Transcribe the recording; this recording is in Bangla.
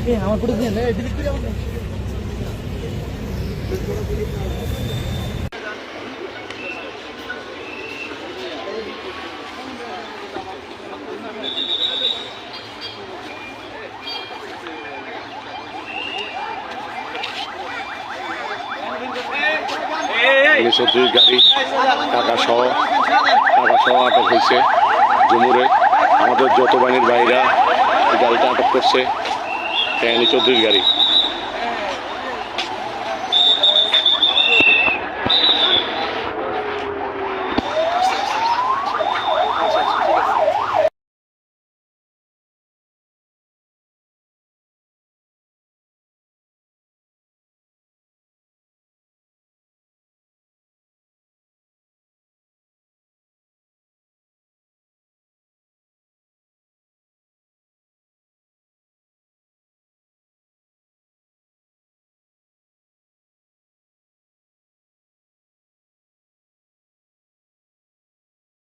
আমার দুই গাড়ি টাকা সহ টাকা সহ আটক হয়েছে জুমুরে। আমাদের যত বাহিনীর ভাইরা গাড়িটা আটক করছে। ফ্যানি চৌধুরীর গাড়ি